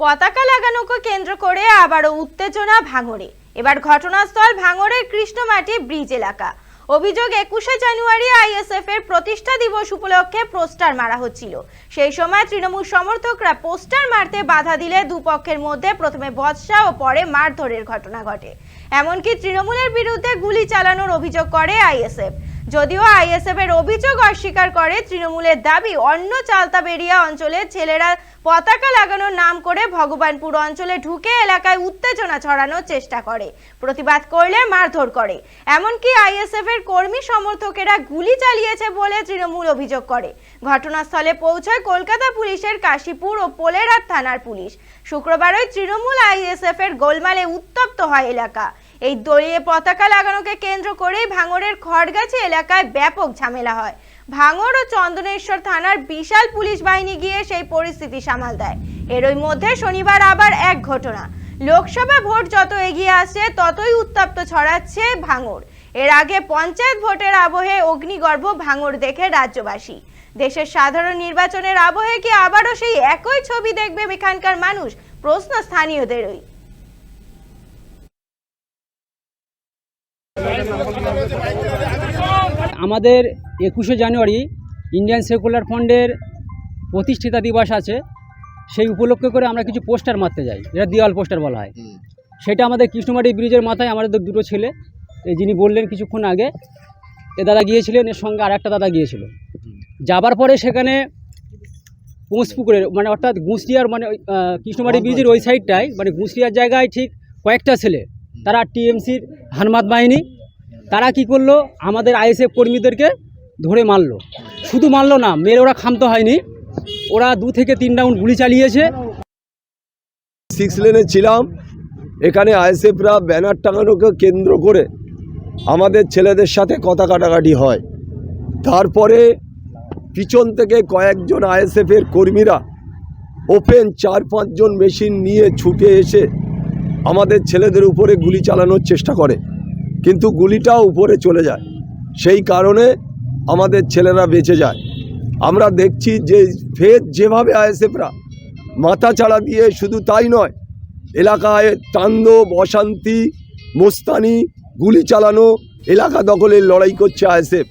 পতাকা লাগানোকে কেন্দ্র করে আবারও উত্তেজনা ভাঙড়ে। এবার ঘটনাস্থল ভাঙড়ের কৃষ্ণমাটি ব্রিজ এলাকা। অভিযোগ একুশে জানুয়ারি আইএসএফ এর প্রতিষ্ঠা দিবস উপলক্ষে পোস্টার মারা হচ্ছিল। সেই সময় তৃণমূল সমর্থকরা পোস্টার মারতে বাধা দিলে দুপক্ষের মধ্যে প্রথমে বৎসা ও পরে মারধরের ঘটনা ঘটে। এমনকি তৃণমূলের বিরুদ্ধে গুলি চালানোর অভিযোগ করে আইএসএফ। যদিও আইএসএফ এর অভিযোগ অস্বীকার করে, তৃণমূলের দাবি, অন্য চালতা চালতাবেরিয়া অঞ্চলের ছেলেরা পতাকা লাগানোর নাম করে ভগবানপুর অঞ্চলে ঢুকে এলাকায় উত্তেজনা ছড়ানোর চেষ্টা করে, প্রতিবাদ করলে মারধর করে। এমনকি আইএসএফ এর কর্মী সমর্থকেরা গুলি চালিয়েছে বলে তৃণমূল অভিযোগ করে। ঘটনাস্থলে পৌঁছায় কলকাতা পুলিশের কাশীপুর ও পোলেরার থানার পুলিশ। শুক্রবারই তৃণমূল আইএসএফ এর গোলমালে উত্তপ্ত হয় এলাকা। এই দলীয় পতাকা লাগানোকে কেন্দ্র করেই ভাঙড়ের খড়গাছি এলাকায় ব্যাপক ঝামেলা হয়। ভাঙড় ও চন্দনেশ্বর থানার বিশাল পুলিশ বাহিনী গিয়ে সেই পরিস্থিতি সামাল দেয়। এরই মধ্যে শনিবার আবার এক ঘটনা। লোকসভা ভোট যত এগিয়ে আসছে, ততই উত্তপ্ত ছড়াচ্ছে ভাঙড়। এর আগে পঞ্চায়েত ভোটের আবহে অগ্নিগর্ভ ভাঙড় দেখে রাজ্যবাসী। দেশের সাধারণ নির্বাচনের আবহে কি আবারও সেই একই ছবি দেখবে এখানকার মানুষ? প্রশ্ন স্থানীয়দেরই। আমাদের একুশে জানুয়ারি ইন্ডিয়ান সেকুলার ফান্ডের প্রতিষ্ঠিতা দিবস আছে। সেই উপলক্ষে করে আমরা কিছু পোস্টার মারতে যাই যেটা দেওয়াল পোস্টার বলা হয়। সেটা আমাদের কৃষ্ণমাটি ব্রিজের মাথায় আমাদের দুটো ছেলে যিনি বললেন কিছুক্ষণ আগে এ দাদা গিয়েছিলেন এর সঙ্গে আর একটা দাদা গিয়েছিল। যাবার পরে সেখানে পুকুরের মানে অর্থাৎ গুঁসরিয়ার মানে কৃষ্ণমাটি ব্রিজের ওই সাইডটায় মানে গুঁসরিয়ার জায়গায় ঠিক কয়েকটা ছেলে। তারা টিএমসির হানমাদ বাহিনী তারা কি করল? আমাদের আইএসএফ কর্মীদেরকে ধরে মারলো। শুধু মারলো না, মেরে ওরা ক্ষান্ত হয়নি। ওরা দু থেকে তিন রাউন্ড গুলি চালিয়েছে। সিক্স লেনে ছিলাম। এখানে আইএসএফরা ব্যানার টাঙানোকে কেন্দ্র করে আমাদের ছেলেদের সাথে কথা কাটাকাটি হয়। তারপরে পিছন থেকে কয়েকজন আইএসএফের কর্মীরা ওপেন চার পাঁচজন মেশিন নিয়ে ছুটে এসে আমাদের ছেলেদের উপরে গুলি চালানোর চেষ্টা করে। কিন্তু গুলিটাও উপরে চলে যায়। সেই কারণে আমাদের ছেলেরা বেঁচে যায়। আমরা দেখছি যে ফের যেভাবে আইএসএফরা মাথা ছাড়া দিয়ে শুধু তাই নয়, এলাকায় তাণ্ডব, অশান্তি, মোস্তানি, গুলি চালানো, এলাকা দখলের লড়াই করছে আইএসএফ।